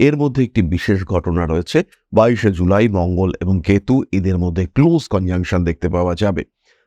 এর মধ্যে একটি বিশেষ ঘটনা রয়েছে। বাইশে জুলাই মঙ্গল এবং কেতু এদের মধ্যে ক্লোজ কনজাংশন দেখতে পাওয়া যাবে।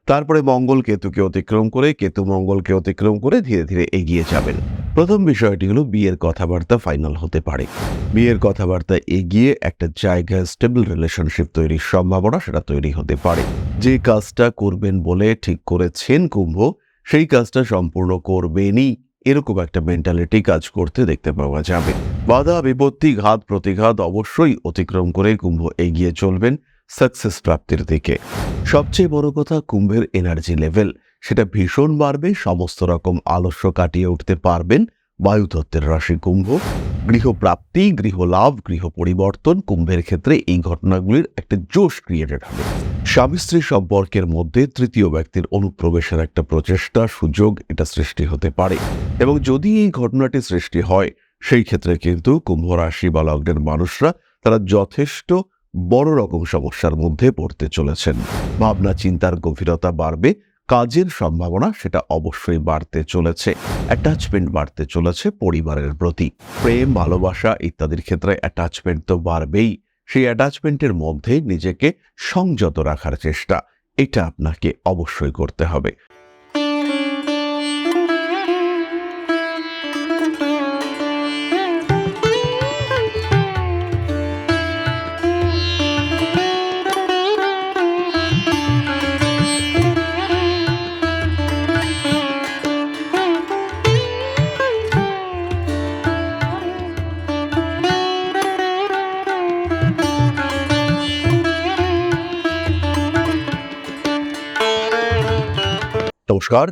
তারপরে মঙ্গল কেতুকে অতিক্রম করে, কেতু মঙ্গলকে অতিক্রম করে ধীরে ধীরে এগিয়ে যাবেন। প্রথম বিষয়টি হলো বিয়ের কথাবার্তা ফাইনাল হতে পারে। বিয়ের কথাবার্তা এগিয়ে একটা জায়গায় স্টেবল রিলেশনশিপ তৈরির সম্ভাবনা সেটা তৈরি হতে পারে। যে কাজটা করবেন বলে ঠিক করেছেন কুম্ভ, সেই কাজটা সম্পূর্ণ করবেনই। এরকম একটা মেন্টালিটি কাজ করতে দেখতে পাওয়া যাবে। বাধা, বিপত্তি, ঘাত, প্রতিঘাত অবশ্যই অতিক্রম করে কুম্ভ এগিয়ে চলবেন সাকসেস প্রাপ্তির দিকে। সবচেয়ে বড় কথা কুম্ভের এনার্জি লেভেল সেটা ভীষণ বাড়বে, সমস্ত রকম আলস্য কাটিয়ে উঠতে পারবেন বায়ুতত্ত্বের রাশি কুম্ভ। গৃহপ্রাপ্তি, গৃহলাভ গৃহ পরিবর্তন কুম্ভের ক্ষেত্রে এই ঘটনাগুলির একটা জোশ ক্রিয়েটেড হবে। স্বামী স্ত্রী সম্পর্কের মধ্যে তৃতীয় ব্যক্তির অনুপ্রবেশের একটা প্রচেষ্টা, সুযোগ এটা সৃষ্টি হতে পারে। এবং যদি এই ঘটনাটি সৃষ্টি হয় সেই ক্ষেত্রে কিন্তু কুম্ভ রাশি বা লগ্নের মানুষরা তারা যথেষ্ট বড় রকম সমস্যার মধ্যে পড়তে চলেছেন। ভাবনা, চিন্তার গভীরতা বাড়বে, কাজের সম্ভাবনা সেটা অবশ্যই বাড়তে চলেছে। অ্যাটাচমেন্ট বাড়তে চলেছে পরিবারের প্রতি। প্রেম, ভালোবাসা ইত্যাদির ক্ষেত্রে অ্যাটাচমেন্ট তো বাড়বেই। সেই অ্যাটাচমেন্টের মধ্যে নিজেকে সংযত রাখার চেষ্টা, এটা আপনাকে অবশ্যই করতে হবে। নমস্কার।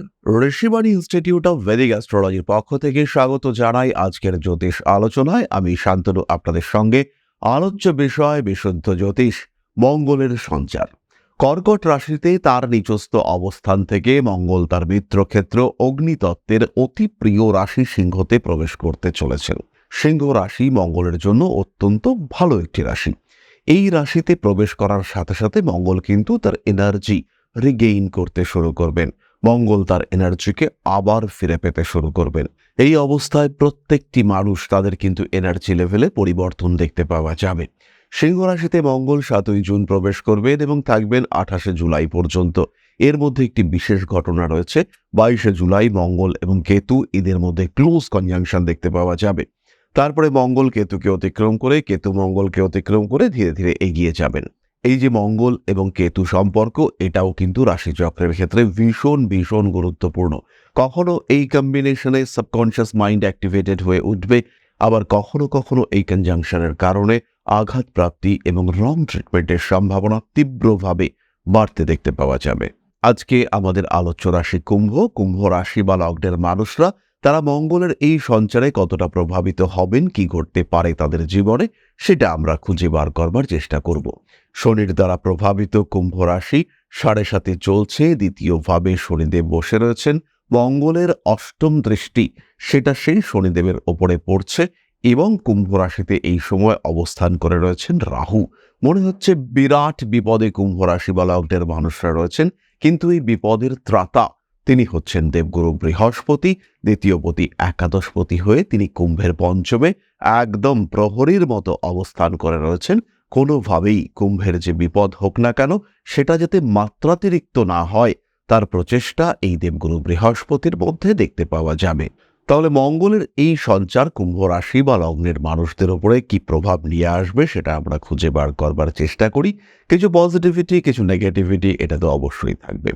ঋষিবাণী ইনস্টিটিউট অফ ভেদিক অ্যাস্ট্রোলজির পক্ষ থেকে স্বাগত জানাই আজকের জ্যোতিষ আলোচনায়। আমি শান্তনু, আপনাদের সঙ্গে আলোচ্য বিষয় বিশুদ্ধ জ্যোতিষ, মঙ্গলের সঞ্চার। কর্কট রাশিতে তার নিচস্থ অবস্থান থেকে মঙ্গল তার মিত্রক্ষেত্র অগ্নিতত্ত্বের অতি প্রিয় রাশি সিংহতে প্রবেশ করতে চলেছেন। সিংহ রাশি মঙ্গলের জন্য অত্যন্ত ভালো একটি রাশি। এই রাশিতে প্রবেশ করার সাথে সাথে মঙ্গল কিন্তু তার এনার্জি রিগেইন করতে শুরু করবেন। মঙ্গল তার এনার্জিকে আবার ফিরে পেতে শুরু করবেন। এই অবস্থায় প্রত্যেকটি মানুষ তাদের কিন্তু এনার্জি লেভেলে পরিবর্তন দেখতে পাওয়া যাবে। সিংহ রাশিতে মঙ্গল সাতই জুন প্রবেশ করবেন এবং থাকবেন আঠাশে জুলাই পর্যন্ত। এর মধ্যে একটি বিশেষ ঘটনা রয়েছে। বাইশে জুলাই মঙ্গল এবং কেতু এদের মধ্যে ক্লোজ কনজাংশন দেখতে পাওয়া যাবে। তারপরে মঙ্গল কেতুকে অতিক্রম করে, কেতু মঙ্গলকে অতিক্রম করে ধীরে ধীরে এগিয়ে যাবেন। এই যে মঙ্গল এবং কেতু সম্পর্ক, এটাও কিন্তু রাশিচক্রের ক্ষেত্রে ভীষণ ভীষণ গুরুত্বপূর্ণ। কখনো এই কম্বিনেশনে সাবকনশিয়াস মাইন্ড অ্যাক্টিভেটেড হয়ে উঠবে, আবার কখনো কখনো এই কনজাংশনের কারণে আঘাত প্রাপ্তি এবং রং ট্রিটমেন্টের সম্ভাবনা তীব্রভাবে বাড়তে দেখতে পাওয়া যাবে। আজকে আমাদের আলোচ্য রাশি কুম্ভ কুম্ভ রাশি বা লগ্নের মানুষরা তারা মঙ্গলের এই সঞ্চারে কতটা প্রভাবিত হবেন, কি ঘটতে পারে তাদের জীবনে, সেটা আমরা খুঁজে বার করবার চেষ্টা করব। শনির দ্বারা প্রভাবিত কুম্ভ রাশি সাড়ে সাথে চলছে, দ্বিতীয়ভাবে শনিদেব বসে রয়েছেন। মঙ্গলের অষ্টম দৃষ্টি, সেটা সেই শনিদেবের ওপরে পড়ছে এবং কুম্ভ রাশিতে এই সময় অবস্থান করে রয়েছেন রাহু। মনে হচ্ছে বিরাট বিপদে কুম্ভ রাশি মানুষরা রয়েছেন, কিন্তু এই বিপদের ত্রাতা তিনি হচ্ছেন দেবগুরু বৃহস্পতি দ্বিতীয়পতি একাদশপতি হয়ে তিনি কুম্ভের পঞ্চমে একদম প্রহরীর মতো অবস্থান করে রয়েছেন। কোনোভাবেই কুম্ভের যে বিপদ হোক না কেন, সেটা যাতে মাত্রাতিরিক্ত না হয়, তার প্রচেষ্টা এই দেবগুরু বৃহস্পতির মধ্যে দেখতে পাওয়া যাবে। তাহলে মঙ্গলের এই সঞ্চার কুম্ভ রাশি বা লগ্নের মানুষদের উপরে কি প্রভাব নিয়ে আসবে, সেটা আমরা খুঁজে বার করবার চেষ্টা করি। কিছু পজিটিভিটি কিছু নেগেটিভিটি এটা তো অবশ্যই থাকবে।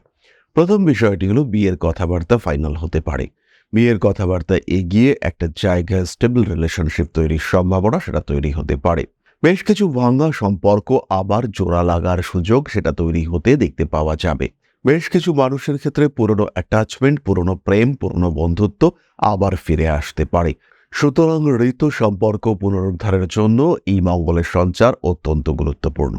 প্রথম বিষয়টি হলো বিয়ের কথাবার্তা ফাইনাল হতে পারে। বিয়ের কথাবার্তা এগিয়ে একটা জায়গায় স্টেবল রিলেশনশিপ তৈরির সম্ভাবনা সেটা তৈরি হতে পারে। বেশ কিছু ভাঙ্গা সম্পর্ক আবার জোড়া লাগার সুযোগ সেটা তৈরি হতে দেখতে পাওয়া যাবে। বেশ কিছু মানুষের ক্ষেত্রে পুরনো অ্যাটাচমেন্ট পুরনো প্রেম, পুরনো বন্ধুত্ব আবার ফিরে আসতে পারে। সুতরাং ঋতু সম্পর্ক পুনরুদ্ধারের জন্য এই মঙ্গলের সঞ্চার অত্যন্ত গুরুত্বপূর্ণ।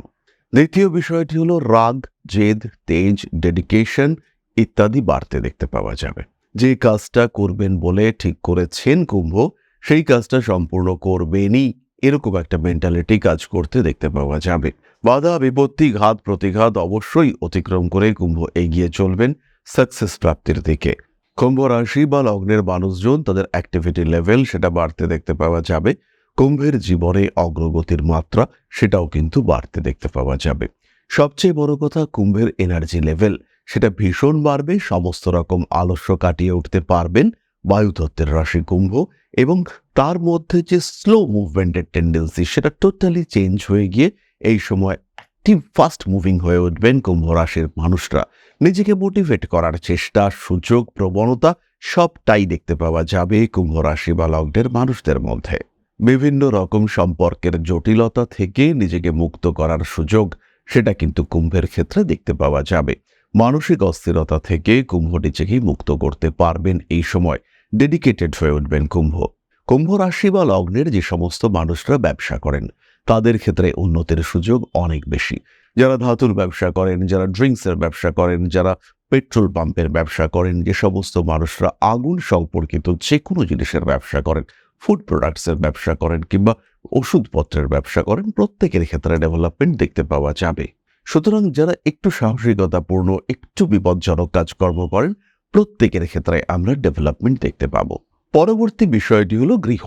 দ্বিতীয় বিষয়টি হলো রাগ, জেদ, তেজ ডেডিকেশন ইত্যাদি বাড়তে দেখতে পাওয়া যাবে। যে কাজটা করবেন বলে ঠিক করেছেন কুম্ভ, সেই কাজটা সম্পূর্ণ করবেনই। এরকম একটা মেন্টালিটি কাজ করতে দেখতে পাওয়া যাবে। বাধা, বিপত্তি, ঘাত, প্রতিঘাত অবশ্যই অতিক্রম করে কুম্ভ এগিয়ে চলবেন সাকসেস প্রাপ্তির দিকে। কুম্ভ রাশি বা লগ্নের মানুষজন তাদের অ্যাক্টিভিটি লেভেল সেটা বাড়তে দেখতে পাওয়া যাবে। কুম্ভের জীবনে অগ্রগতির মাত্রা সেটাও কিন্তু বাড়তে দেখতে পাওয়া যাবে। সবচেয়ে বড় কথা কুম্ভের এনার্জি লেভেল সেটা ভীষণ বাড়বে, সমস্ত রকম আলস্য কাটিয়ে উঠতে পারবেন বায়ুতত্ত্বের রাশি কুম্ভ এবং তার মধ্যে যে স্লো মুভমেন্টের টেন্ডেন্সি সেটা টোটালি চেঞ্জ হয়ে গিয়ে এই সময় অ্যাক্টিভ ফাস্ট মুভিং হয়ে উঠবেন কুম্ভ রাশির মানুষরা। নিজেকে মোটিভেট করার চেষ্টা, সুযোগ, প্রবণতা সবটাই দেখতে পাওয়া যাবে কুম্ভ রাশি বা লগ্নের মানুষদের মধ্যে। বিভিন্ন রকম সম্পর্কের জটিলতা থেকে নিজেকে মুক্ত করার সুযোগ, সেটা কিন্তু কুম্ভের ক্ষেত্রে দেখতে পাওয়া যাবে। মানসিক অস্থিরতা থেকে কুম্ভ নিজেকেই মুক্ত করতে পারবেন এই সময়। ডেডিকেটেড হয়ে উঠবেন কুম্ভ। কুম্ভ রাশি বা লগ্নের যে সমস্ত মানুষরা ব্যবসা করেন, তাদের ক্ষেত্রে উন্নতির সুযোগ অনেক বেশি। যারা ধাতুর ব্যবসা করেন, যারা ড্রিঙ্কসের ব্যবসা করেন, যারা পেট্রোল পাম্পের ব্যবসা করেন, যে সমস্ত মানুষরা আগুন সম্পর্কিত যে কোনো জিনিসের ব্যবসা করেন ফুড প্রোডাক্টসের ব্যবসা করেন কিংবা ওষুধপত্রের ব্যবসা করেন, প্রত্যেকের ক্ষেত্রে ডেভেলপমেন্ট দেখতে পাওয়া যাবে। সুতরাং যারা একটু সাহসিকতাপূর্ণ, একটু বিপজ্জনক কাজকর্ম করেন, প্রত্যেকের ক্ষেত্রে আমরা ডেভেলপমেন্ট দেখতে পাব। পরবর্তী বিষয়টি হলো গৃহ।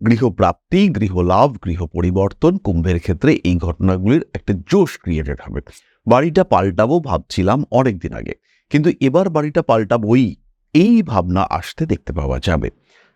গৃহপ্রাপ্তি, গৃহলাভ গৃহ পরিবর্তন কুম্ভের ক্ষেত্রে এই ঘটনাগুলির একটা জোশ ক্রিয়েটেড হবে। বাড়িটা পাল্টাবো ভাবছিলাম অনেক দিন আগে, কিন্তু এবার বাড়িটা পাল্টাবই, এই ভাবনা আসতে দেখতে পাওয়া যাবে।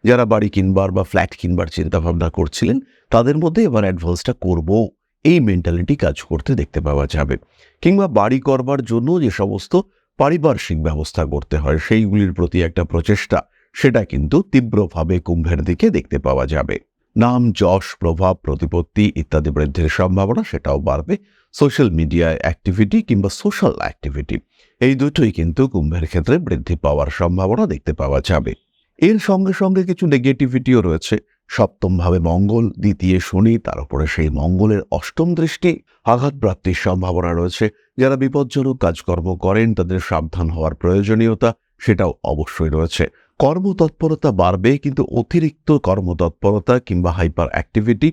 যারা বাড়ি কিনবার বা ফ্ল্যাট কিনবার চিন্তাভাবনা করছিলেন, তাদের মধ্যে এবার অ্যাডভান্সটা করব। এই মেন্টালিটি কাজ করতে দেখতে পাওয়া যাবে। কিংবা বাড়ি করবার জন্য যে সমস্ত পারিপার্শ্বিক ব্যবস্থা করতে হয়, সেইগুলির প্রতি একটা প্রচেষ্টা, সেটা কিন্তু তীব্রভাবে কুম্ভের দিকে দেখতে পাওয়া যাবে। নাম, যশ, প্রভাব, প্রতিপত্তি ইত্যাদি বৃদ্ধির সম্ভাবনা সেটাও বাড়বে। সোশ্যাল মিডিয়ায় অ্যাক্টিভিটি কিংবা সোশ্যাল অ্যাক্টিভিটি এই দুটোই কিন্তু কুম্ভের ক্ষেত্রে বৃদ্ধি পাওয়ার সম্ভাবনা দেখতে পাওয়া যাবে। এর সঙ্গে সঙ্গে কিছু নেগেটিভিটিও রয়েছে। সপ্তমভাবে মঙ্গল, দ্বিতীয় শনি, তার উপরে সেই মঙ্গলের অষ্টম দৃষ্টি আঘাতপ্রাপ্তির সম্ভাবনা রয়েছে। যারা বিপজ্জনক কাজকর্ম করেন, তাদের সাবধান হওয়ার প্রয়োজনীয়তা সেটাও অবশ্যই রয়েছে। কর্মতৎপরতা বাড়বে, কিন্তু অতিরিক্ত কর্মতৎপরতা কিংবা হাইপার অ্যাক্টিভিটি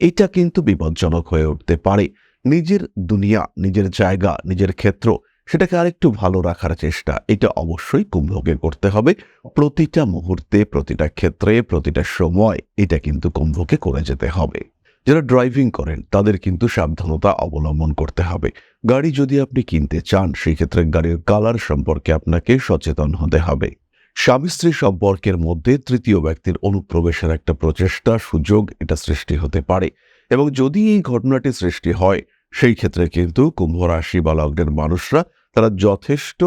এটা কিন্তু বিপজ্জনক হয়ে উঠতে পারে। নিজের দুনিয়া, নিজের জায়গা, নিজের ক্ষেত্র সেটাকে আরেকটু ভালো রাখার চেষ্টা। এটা অবশ্যই কুম্ভকে করতে হবে। প্রতিটা মুহূর্তে, প্রতিটা ক্ষেত্রে, প্রতিটা সময় এটা কিন্তু কুম্ভকে করে যেতে হবে। যারা ড্রাইভিং করেন, তাদের কিন্তু সাবধানতা অবলম্বন করতে হবে। গাড়ি যদি আপনি কিনতে চান, সেই ক্ষেত্রে গাড়ির কালার সম্পর্কে আপনাকে সচেতন হতে হবে। স্বামী স্ত্রী সম্পর্কের মধ্যে তৃতীয় ব্যক্তির অনুপ্রবেশের একটা প্রচেষ্টা, সুযোগ এটা সৃষ্টি হতে পারে। এবং যদি এই ঘটনাটি সৃষ্টি হয়, সেই ক্ষেত্রে কিন্তু কুম্ভ রাশি বা লগ্নের মানুষরা তারা যথেষ্ট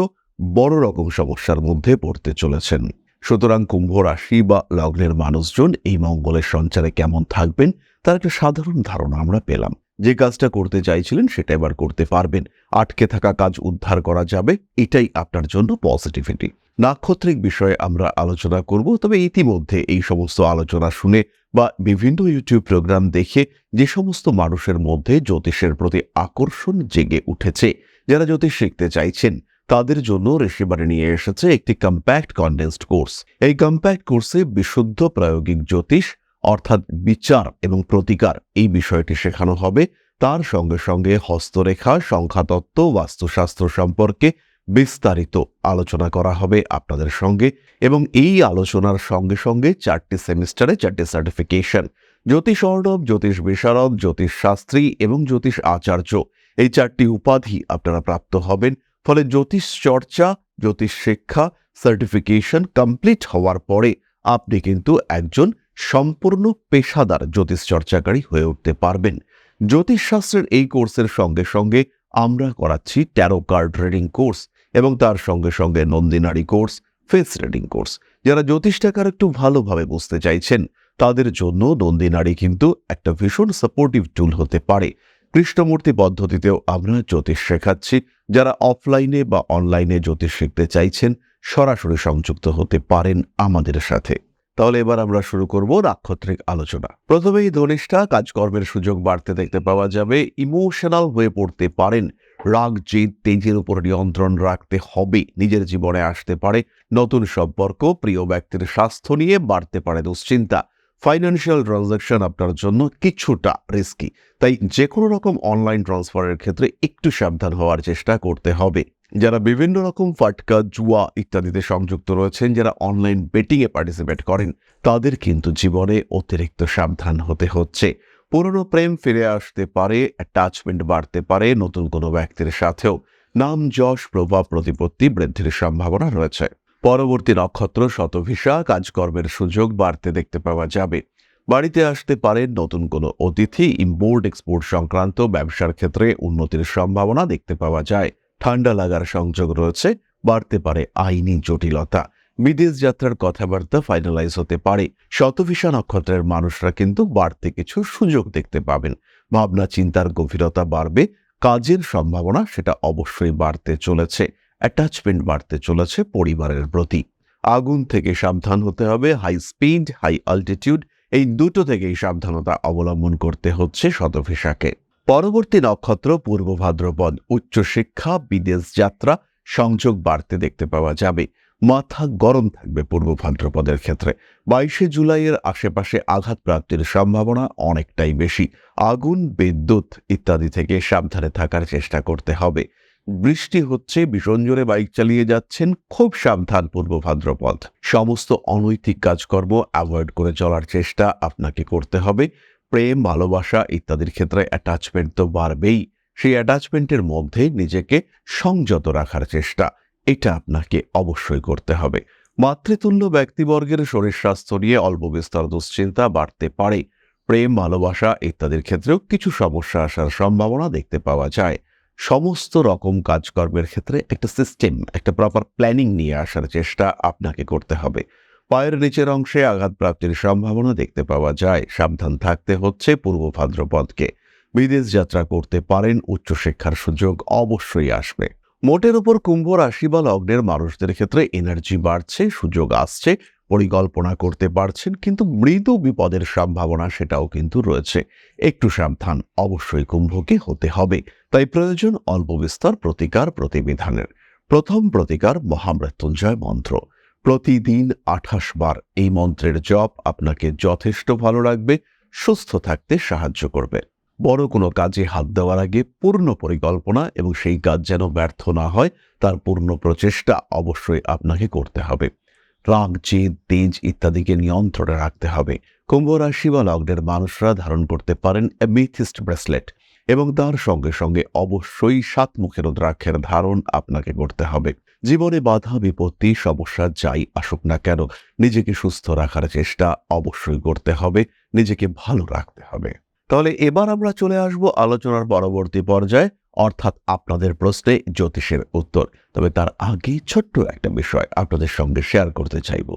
বড় রকম সমস্যার মধ্যে পড়তে চলেছেন। সুতরাং কুম্ভ রাশি বা লগ্নের মানুষজন এই মঙ্গলের সঞ্চারে কেমন থাকবেন, তার একটা সাধারণ ধারণা আমরা পেলাম। যে কাজটা করতে চাইছিলেন সেটা এবার করতে পারবেন। আটকে থাকা কাজ উদ্ধার করা যাবে, এটাই আপনার জন্য পজিটিভিটি নাক্ষত্রিক বিষয়ে আমরা আলোচনা করব, তবে ইতিমধ্যে এই সমস্ত আলোচনা শুনে বা বিভিন্ন ইউটিউব প্রোগ্রাম দেখে যে সমস্ত মানুষের মধ্যে জ্যোতিষের প্রতি আকর্ষণ জেগে উঠেছে যারা জ্যোতিষ শিখতে চাইছেন, তাদের জন্য ঋষিবাণী নিয়ে এসেছে একটি কম্প্যাক্ট কন্ডেন্সড কোর্স এই কম্প্যাক্ট কোর্সে বিশুদ্ধ প্রায়োগিক জ্যোতিষ, অর্থাৎ বিচার এবং প্রতিকার এই বিষয়টি শেখানো হবে। তার সঙ্গে সঙ্গে হস্তরেখা, সংখ্যাতত্ত্ব, বাস্তুশাস্ত্র সম্পর্কে বিস্তারিত আলোচনা করা হবে আপনাদের সঙ্গে এবং এই আলোচনার সঙ্গে সঙ্গে চারটি সেমিস্টারে চারটি সার্টিফিকেশন জ্যোতিষ অর্ণব, জ্যোতিষ বিশারদ, জ্যোতিষ শাস্ত্রী এবং জ্যোতিষ আচার্য এই চারটি উপাধি আপনারা প্রাপ্ত হবেন। ফলে জ্যোতিষ চর্চা, জ্যোতিষ শিক্ষা সার্টিফিকেশন কমপ্লিট হওয়ার পরে আপনি কিন্তু একজন সম্পূর্ণ পেশাদার জ্যোতিষ চর্চাকারী হয়ে উঠতে পারবেন। জ্যোতিষশাস্ত্রের এই কোর্সের সঙ্গে সঙ্গে আমরা করাচ্ছি ট্যারো কার্ড রিডিং কোর্স এবং তার সঙ্গে সঙ্গে নন্দিনারী কোর্স ফেস রিডিং কোর্স যারা জ্যোতিষটাকে আর একটু ভালোভাবে বুঝতে চাইছেন, তাদের জন্য নন্দিনারী কিন্তু একটা ভীষণ সাপোর্টিভ টুল হতে পারে। কৃষ্ণমূর্তি পদ্ধতিতেও আমরা জ্যোতিষ শেখাচ্ছি। যারা অফলাইনে বা অনলাইনে জ্যোতিষ শিখতে চাইছেন, সরাসরি সংযুক্ত হতে পারেন আমাদের সাথে। তাহলে এবার আমরা শুরু করব নাক্ষত্রিক আলোচনা। প্রথমেই ধনিষ্ঠা, কাজকর্মের সুযোগ বাড়তে দেখতে পাওয়া যাবে। ইমোশনাল হয়ে পড়তে পারেন। রাগ, জেদ, তেজের উপর নিয়ন্ত্রণ রাখতে হবে। নিজের জীবনে আসতে পারে নতুন সম্পর্ক, প্রিয় ব্যক্তির স্বাস্থ্য নিয়ে বাড়তে পারে দুশ্চিন্তা। ফাইন্যান্সিয়াল ট্রানজাকশন আপনার জন্য কিছুটা রিস্কি তাই যে কোনো রকম অনলাইন ট্রান্সফারের ক্ষেত্রে একটু সাবধান হওয়ার চেষ্টা করতে হবে। যারা বিভিন্ন রকম ফাটকা, জুয়া ইত্যাদিতে সংযুক্ত রয়েছেন, যারা অনলাইন বেটিংয়ে পার্টিসিপেট করেন, তাদের কিন্তু জীবনে অতিরিক্ত সাবধান হতে হচ্ছে। পুরনো প্রেম ফিরে আসতে পারে অ্যাটাচমেন্ট বাড়তে পারে নতুন কোনো ব্যক্তির সাথেও। নাম, যশ, প্রভাব, প্রতিপত্তি বৃদ্ধির সম্ভাবনা রয়েছে। পরবর্তী নক্ষত্র শতভিসা কাজকর্মের সুযোগ বাড়তে দেখতে পাওয়া যাবে। বাড়িতে আসতে পারেন নতুন কোনো অতিথি ইম্পোর্ট এক্সপোর্ট সংক্রান্ত ব্যবসার ক্ষেত্রে উন্নতির সম্ভাবনা দেখতে পাওয়া যায়। ঠান্ডা লাগার সংযোগ রয়েছে, বাড়তে পারে আইনি জটিলতা। বিদেশ যাত্রার কথাবার্তা ফাইনালাইজ হতে পারে। শতভিসা নক্ষত্রের মানুষরা কিন্তু বাড়তে কিছু সুযোগ দেখতে পাবেন। ভাবনা চিন্তার গভীরতা বাড়বে, কাজের সম্ভাবনা সেটা অবশ্যই বাড়তে চলেছে। অ্যাটাচমেন্ট বাড়তে চলেছে পরিবারের প্রতি। আগুন থেকে সাবধান হতে হবে হাই স্পিড হাই অল্টিটিউড এই দুটো থেকেই সাবধানতা অবলম্বন করতে হচ্ছে শতভিসাকে পরবর্তী নক্ষত্র পূর্ব ভাদ্রপদ উচ্চশিক্ষা বিদেশ যাত্রা, সংযোগ বাড়তে দেখতে পাওয়া যাবে। মাথা গরম থাকবে পূর্ব ভাদ্রপদের ক্ষেত্রে। বাইশে জুলাইয়ের আশেপাশে আঘাত প্রাপ্তির সম্ভাবনা অনেকটাই বেশি। আগুন, বিদ্যুৎ ইত্যাদি থেকে সাবধানে থাকার চেষ্টা করতে হবে। বৃষ্টি হচ্ছে, ভীষণ জোরে বাইক চালিয়ে যাচ্ছেন, খুব সাবধান পূর্ব ভাদ্রপদ। সমস্ত অনৈতিক কাজকর্ম অ্যাভয়েড করে চলার চেষ্টা আপনাকে করতে হবে। প্রেম, ভালোবাসা ইত্যাদির ক্ষেত্রে অ্যাটাচমেন্ট তো বাড়বেই। সেই অ্যাটাচমেন্টের মধ্যে নিজেকে সংযত রাখার চেষ্টা, এটা আপনাকে অবশ্যই করতে হবে। মাতৃতুল্য ব্যক্তিবর্গের শরীর স্বাস্থ্য নিয়ে অল্প বিস্তর দুশ্চিন্তা বাড়তে পারে। প্রেম, ভালোবাসা ইত্যাদির ক্ষেত্রেও কিছু সমস্যা আসার সম্ভাবনা দেখতে পাওয়া যায়। সমস্ত রকম কাজকর্মের ক্ষেত্রে একটা সিস্টেম একটা প্রপার প্ল্যানিং নিয়ে আসার চেষ্টা আপনাকে করতে হবে। পায়ের নিচের অংশে আঘাত প্রাপ্তির সম্ভাবনা দেখতে পাওয়া যায়। সাবধান থাকতে হচ্ছে পূর্ব ভাদ্রপদকে। বিদেশ যাত্রা করতে পারেন, উচ্চশিক্ষার সুযোগ অবশ্যই আসবে। মোটের উপর কুম্ভ রাশি বা লগ্নের মানুষদের ক্ষেত্রে এনার্জি বাড়ছে, সুযোগ আসছে। পরিকল্পনা করতে পারছেন, কিন্তু মৃদু বিপদের সম্ভাবনা সেটাও কিন্তু রয়েছে। একটু সাবধান, অবশ্যই কুম্ভকে হতে হবে। তাই প্রয়োজন অল্প বিস্তর প্রতিকার প্রতিবিধানের। প্রথম প্রতিকার মহামৃত্যুঞ্জয় মন্ত্র। প্রতিদিন আঠাশ বার এই মন্ত্রের জপ আপনাকে যথেষ্ট ভালো রাখবে সুস্থ থাকতে সাহায্য করবে। বড় কোনো কাজে হাত দেওয়ার আগে পূর্ণ পরিকল্পনা এবং সেই কাজ যেন ব্যর্থ না হয়, তার পূর্ণ প্রচেষ্টা অবশ্যই আপনাকে করতে হবে। রাগ, জেদ, তেজ ইত্যাদিকে নিয়ন্ত্রণে রাখতে হবে। কুম্ভ রাশি বা লগ্নের মানুষরা ধারণ করতে পারেন মেথিস্ট ব্রেসলেট এবং তার সঙ্গে সঙ্গে অবশ্যই সাত মুখের রুদ্রাক্ষের ধারণ আপনাকে করতে হবে। জীবনে বাধা, বিপত্তি, সমস্যা যাই আসুক না কেন, নিজেকে সুস্থ রাখার চেষ্টা অবশ্যই করতে হবে, নিজেকে ভালো রাখতে হবে। তাহলে এবার আমরা চলে আসব আলোচনার পরবর্তী পর্যায়ে। অর্থাৎ আপনাদের প্রশ্নে জ্যোতিষের উত্তর। তবে তার আগে ছোট্ট একটা বিষয় আপনাদের সঙ্গে শেয়ার করতে চাইব।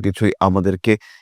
কিছুই আমাদেরকে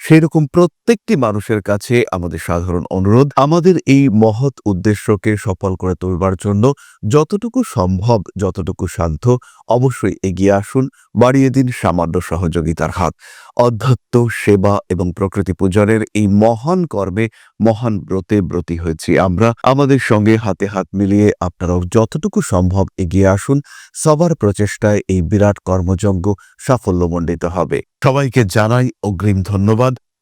সেরকম প্রত্যেকটি মানুষের কাছে আমাদের সাধারণ অনুরোধ, আমাদের এই মহৎ উদ্দেশ্যকে সফল করে তুলবার জন্য যতটুকু সম্ভব, যতটুকু সাধ্য, অবশ্যই এগিয়ে আসুন, বাড়িয়ে দিন সামান্য সহযোগিতার হাত। অধ্যত্ত, সেবা এবং প্রকৃতি পূজনের এই মহান কর্মে মহান ব্রতে ব্রতী হয়েছি আমরা। আমাদের সঙ্গে হাতে হাত মিলিয়ে আপনারাও যতটুকু সম্ভব এগিয়ে আসুন, সবার প্রচেষ্টায় এই বিরাট কর্মযজ্ঞ সাফল্যমণ্ডিত হবে। সবাইকে জানাই অগ্রিম ধন্যবাদ।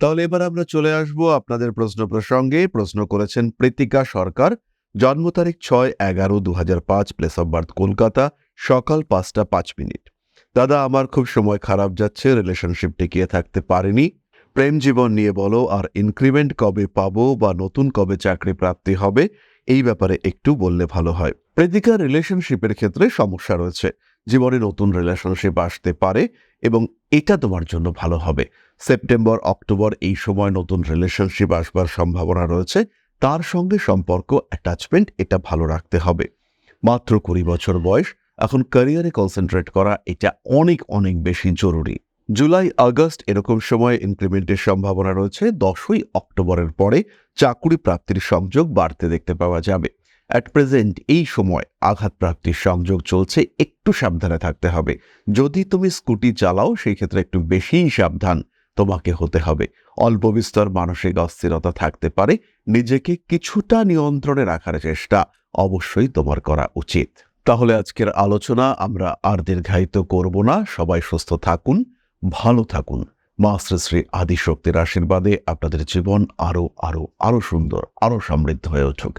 তাহলে এবার আমরা চলে আসব আপনাদের প্রশ্ন প্রসঙ্গে। প্রশ্ন করেছেন প্রীতিকা সরকার। জন্ম তারিখ ছয় এগারো দু পাঁচ প্লেস অফ বার্থ কলকাতা, সকাল পাঁচটা পাঁচ মিনিট। দাদা, আমার খুব সময় খারাপ যাচ্ছে রিলেশনশিপ টিকিয়ে থাকতে পারেনি। প্রেম জীবন নিয়ে বলো, আর ইনক্রিমেন্ট কবে পাবো বা নতুন কবে চাকরি প্রাপ্তি হবে, এই ব্যাপারে একটু বললে ভালো হয়। প্রীতিকা রিলেশনশিপের ক্ষেত্রে সমস্যা রয়েছে। জীবনে নতুন রিলেশনশিপ আসতে পারে এবং এটা তোমার জন্য ভালো হবে। সেপ্টেম্বর, অক্টোবর এই সময় নতুন রিলেশনশিপ আসবার সম্ভাবনা রয়েছে। তার সঙ্গে সম্পর্ক অ্যাটাচমেন্ট এটা ভালো রাখতে হবে। মাত্র কুড়ি বছর বয়স, এখন ক্যারিয়ারে কনসেন্ট্রেট করা এটা অনেক অনেক বেশি জরুরি। জুলাই, আগস্ট এরকম সময় ইনক্রিমেন্টের সম্ভাবনা রয়েছে। দশই অক্টোবরের পরে চাকুরি প্রাপ্তির সংযোগ বাড়তে দেখতে পাওয়া যাবে। অ্যাট প্রেজেন্ট এই সময় আঘাত প্রাপ্তির সংযোগ চলছে, একটু সাবধানে থাকতে হবে। যদি তুমি স্কুটি চালাও, সেই ক্ষেত্রে একটু বেশিই সাবধান তোমাকে হতে হবে। অল্প বিস্তর মানসিক অস্থিরতা থাকতে পারে, নিজেকে কিছুটা নিয়ন্ত্রণে রাখার চেষ্টা অবশ্যই তোমার করা উচিত। তাহলে আজকের আলোচনা আমরা আর দীর্ঘায়িত করব না। সবাই সুস্থ থাকুন, ভালো থাকুন। মা শ্রী আদিশক্তির আশীর্বাদে আপনাদের জীবন আরও আরও আরও সুন্দর আরও সমৃদ্ধ হয়ে উঠুক।